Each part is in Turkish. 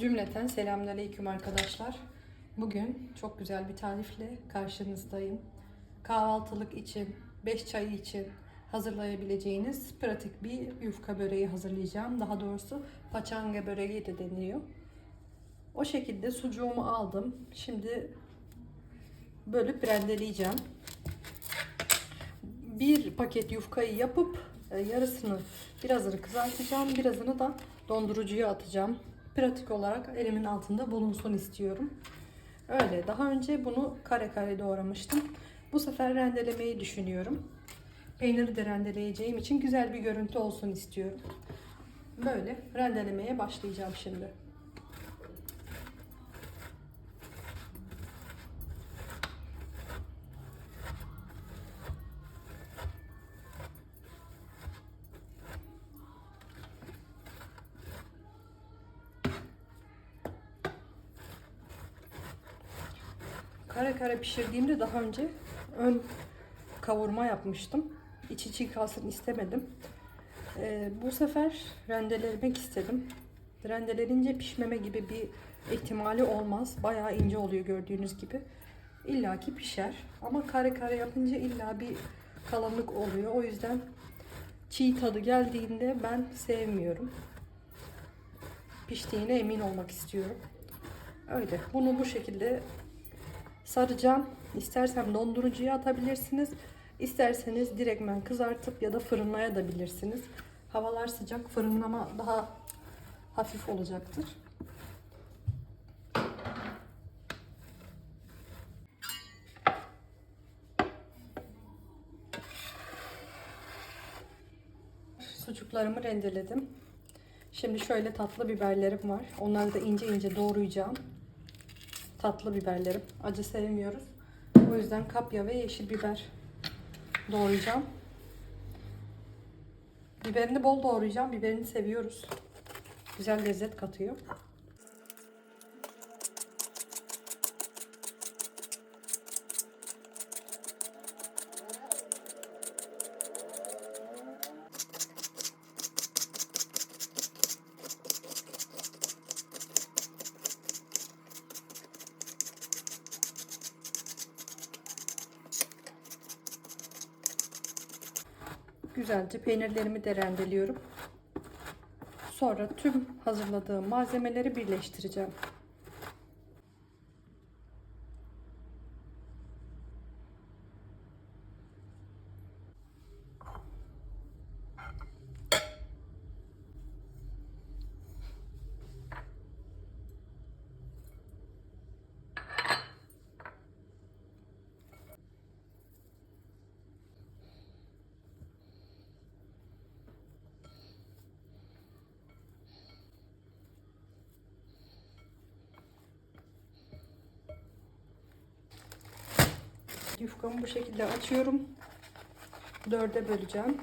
Cümleten selamünaleyküm arkadaşlar. Bugün çok güzel bir tarifle karşınızdayım. Kahvaltılık için, 5 çay için hazırlayabileceğiniz pratik bir yufka böreği hazırlayacağım. Daha doğrusu paçanga böreği de deniyor. O şekilde sucuğumu aldım. Şimdi bölüp rendeleyeceğim. Bir paket yufkayı yapıp e, yarısını birazını kızartacağım. Birazını da dondurucuya atacağım. Pratik olarak elimin altında bulunsun istiyorum. Öyle. Daha önce bunu kare kare doğramıştım. Bu sefer rendelemeyi düşünüyorum. Peyniri de rendeleyeceğim için güzel bir görüntü olsun istiyorum. Böyle rendelemeye başlayacağım şimdi. Kare kare pişirdiğimde daha önce ön kavurma yapmıştım. İçi çiğ kalsın istemedim. Ee, bu sefer rendelemek istedim. Rendelenince pişmeme gibi bir ihtimali olmaz. Bayağı ince oluyor gördüğünüz gibi. İlla ki pişer. Ama kare kare yapınca illa bir kalanlık oluyor. O yüzden çiğ tadı geldiğinde ben sevmiyorum. Piştiğine emin olmak istiyorum. Öyle. Bunu bu şekilde saracağım. İstersem dondurucuya atabilirsiniz. İsterseniz direktmen kızartıp ya da fırınlayabilirsiniz. Havalar sıcak. Fırınlama daha hafif olacaktır. Sucuklarımı rendeledim. Şimdi şöyle tatlı biberlerim var. Onları da ince ince doğrayacağım tatlı biberlerim. Acı sevmiyoruz. O yüzden kapya ve yeşil biber doğrayacağım. Biberini bol doğrayacağım. Biberini seviyoruz. Güzel lezzet katıyor. Güzelce peynirlerimi de rendeliyorum. Sonra tüm hazırladığım malzemeleri birleştireceğim. Yufkamı bu şekilde açıyorum. Dörde böleceğim.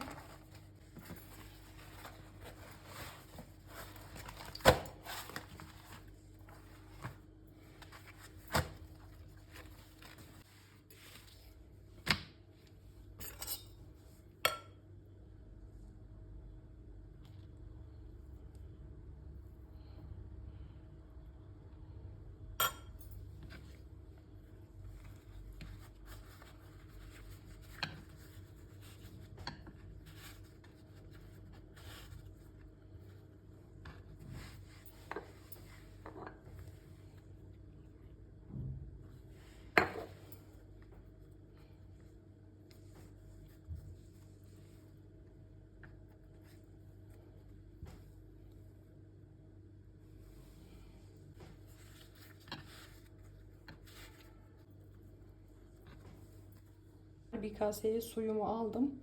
Bir kaseye suyumu aldım.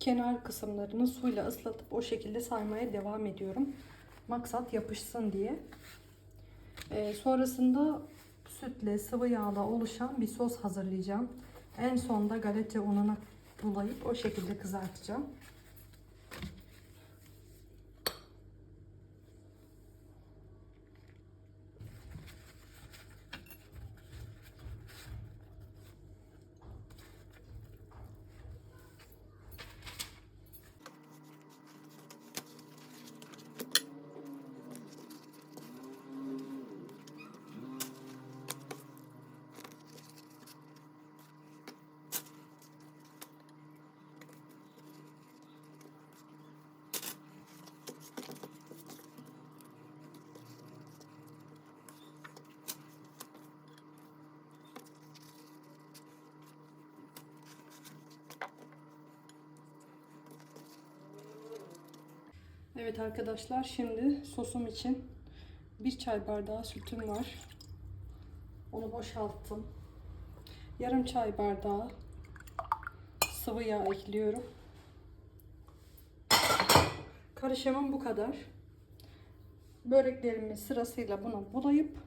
Kenar kısımlarını suyla ıslatıp o şekilde saymaya devam ediyorum. Maksat yapışsın diye. Ee, sonrasında sütle, sıvı yağla oluşan bir sos hazırlayacağım. En sonda galeta ununa bulayıp o şekilde kızartacağım. Evet arkadaşlar şimdi sosum için bir çay bardağı sütüm var. Onu boşalttım. Yarım çay bardağı sıvı yağ ekliyorum. Karışımım bu kadar. Böreklerimi sırasıyla buna bulayıp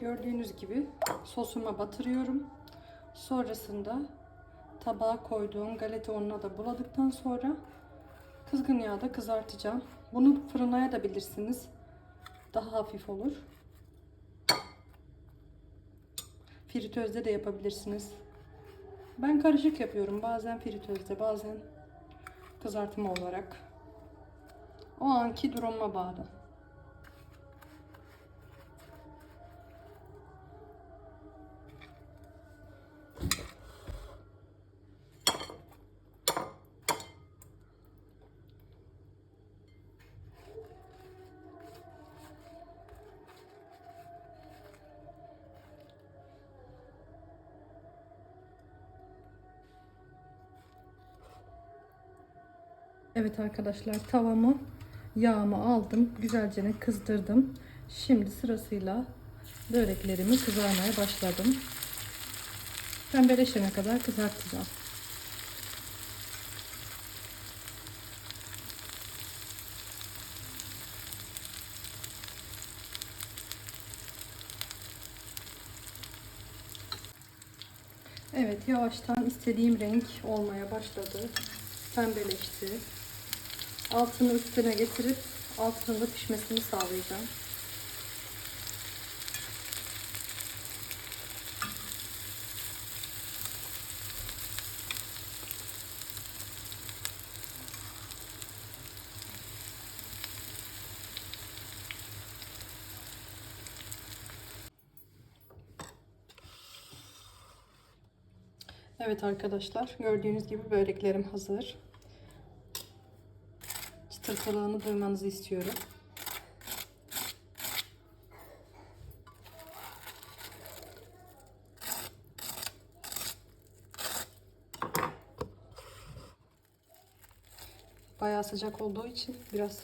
Gördüğünüz gibi sosuma batırıyorum. Sonrasında tabağa koyduğum galeta ununa da buladıktan sonra kızgın yağda kızartacağım. Bunu fırınaya da bilirsiniz. Daha hafif olur. Fritözde de yapabilirsiniz. Ben karışık yapıyorum. Bazen fritözde, bazen kızartma olarak. O anki duruma bağlı. Evet arkadaşlar tavamı yağımı aldım. Güzelce kızdırdım. Şimdi sırasıyla böreklerimi kızarmaya başladım. Pembeleşene kadar kızartacağım. Evet yavaştan istediğim renk olmaya başladı. Pembeleşti. Altını üstüne getirip altının da pişmesini sağlayacağım. Evet arkadaşlar gördüğünüz gibi böreklerim hazır. Çıtırtılığını duymanızı istiyorum. Bayağı sıcak olduğu için biraz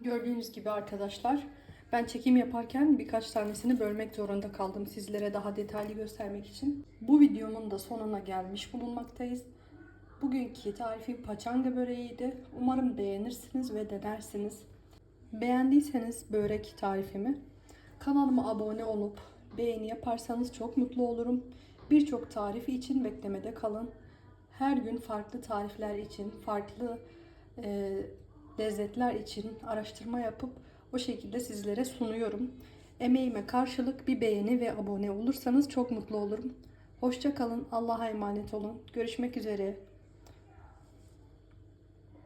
Gördüğünüz gibi arkadaşlar ben çekim yaparken birkaç tanesini bölmek zorunda kaldım sizlere daha detaylı göstermek için. Bu videomun da sonuna gelmiş bulunmaktayız. Bugünkü tarifim paçanga böreğiydi. Umarım beğenirsiniz ve denersiniz. Beğendiyseniz börek tarifimi kanalıma abone olup beğeni yaparsanız çok mutlu olurum. Birçok tarifi için beklemede kalın. Her gün farklı tarifler için, farklı e, lezzetler için araştırma yapıp o şekilde sizlere sunuyorum. Emeğime karşılık bir beğeni ve abone olursanız çok mutlu olurum. Hoşça kalın. Allah'a emanet olun. Görüşmek üzere.